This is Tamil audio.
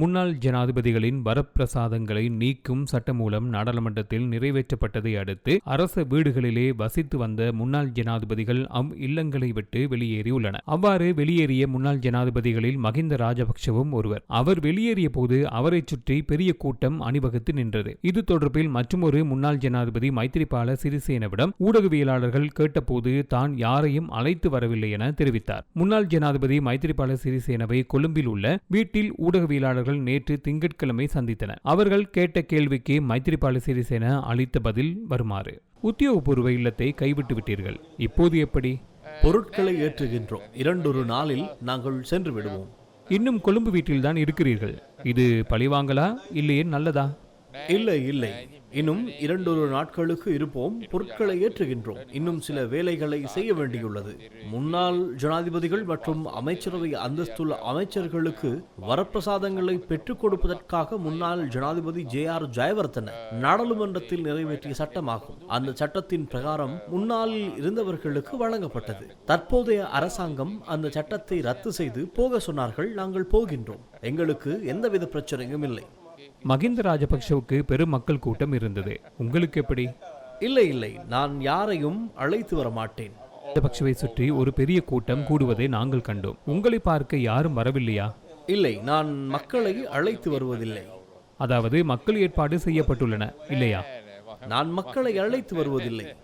முன்னாள் ஜனாதிபதிகளின் வரப்பிரசாதங்களை நீக்கும் சட்டமூலம் நாடாளுமன்றத்தில் நிறைவேற்றப்பட்டதை அடுத்து அரச வீடுகளிலே வசித்து வந்த முன்னாள் ஜனாதிபதிகள் அவ் இல்லங்களை விட்டு வெளியேறியுள்ளனர். அவ்வாறு வெளியேறிய முன்னாள் ஜனாதிபதிகளில் மகிந்த ராஜபக்ஷவும் ஒருவர். அவர் வெளியேறிய போது அவரைச் சுற்றி பெரிய கூட்டம் அணிவகுத்து நின்றது. இது தொடர்பில் மற்றுமொரு முன்னாள் ஜனாதிபதி மைத்திரிபால சிறிசேனவிடம் ஊடகவியலாளர்கள் கேட்டபோது தான் யாரையும் அழைத்து வரவில்லை என தெரிவித்தார். முன்னாள் ஜனாதிபதி மைத்திரிபால சிறிசேனவை கொழும்பில் உள்ள வீட்டில் ஊடகவியலாளர்கள் நேற்று திங்கட்கிழமை சந்தித்தனர். அவர்கள் கேட்ட கேள்விக்கு மைத்திரிபால சிறிசேன அளித்த பதில் வருமாறு. உத்தியோகபூர்வ இல்லத்தை கைவிட்டு விட்டீர்கள். இப்போது எப்படி? பொருட்களை ஏற்றுகின்றோம். இரண்டொரு நாளில் நாங்கள் சென்று விடுவோம். இன்னும் கொழும்பு வீட்டில்தான் இருக்கிறீர்கள். இது பழிவாங்கலா? இல்லையே நல்லதா? இல்லை இல்லை. இன்னும் இரண்டொரு நாட்களுக்கு இருப்போம் பொருட்களை ஏற்றுகின்றோம். இன்னும் சில வேலைகளை செய்ய வேண்டியுள்ளது. முன்னாள் ஜனாதிபதிகள் மற்றும் அமைச்சரவை அந்தஸ்துள்ள அமைச்சர்களுக்கு வரப்பிரசாதங்களை பெற்றுக் கொடுப்பதற்காக முன்னாள் ஜனாதிபதி ஜே ஆர் ஜெயவர்தன நாடாளுமன்றத்தில் நிறைவேற்றிய சட்டமாகும். அந்த சட்டத்தின் பிரகாரம் முன்னால் இருந்தவர்களுக்கு வழங்கப்பட்டது. தற்போதைய அரசாங்கம் அந்த சட்டத்தை ரத்து செய்து போக சொன்னார்கள் நாங்கள் போகின்றோம். எங்களுக்கு எந்தவித பிரச்சனையும் இல்லை. மகிந்த ராஜபக்ஷவுக்கு பெரும் மக்கள் கூட்டம் இருந்தது. உங்களுக்கு எப்படி? இல்லை இல்லை. நான் யாரையும் அழைத்து வர மாட்டேன் ராஜபக்ஷவை சுற்றி ஒரு பெரிய கூட்டம் கூடுவதை நாங்கள் கண்டோம். உங்களை பார்க்க யாரும் வரவில்லையா? இல்லை நான் மக்களை அழைத்து வருவதில்லை. அதாவது மக்கள் ஏற்பாடு செய்யப்பட்டுள்ளன இல்லையா? நான் மக்களை அழைத்து வருவதில்லை.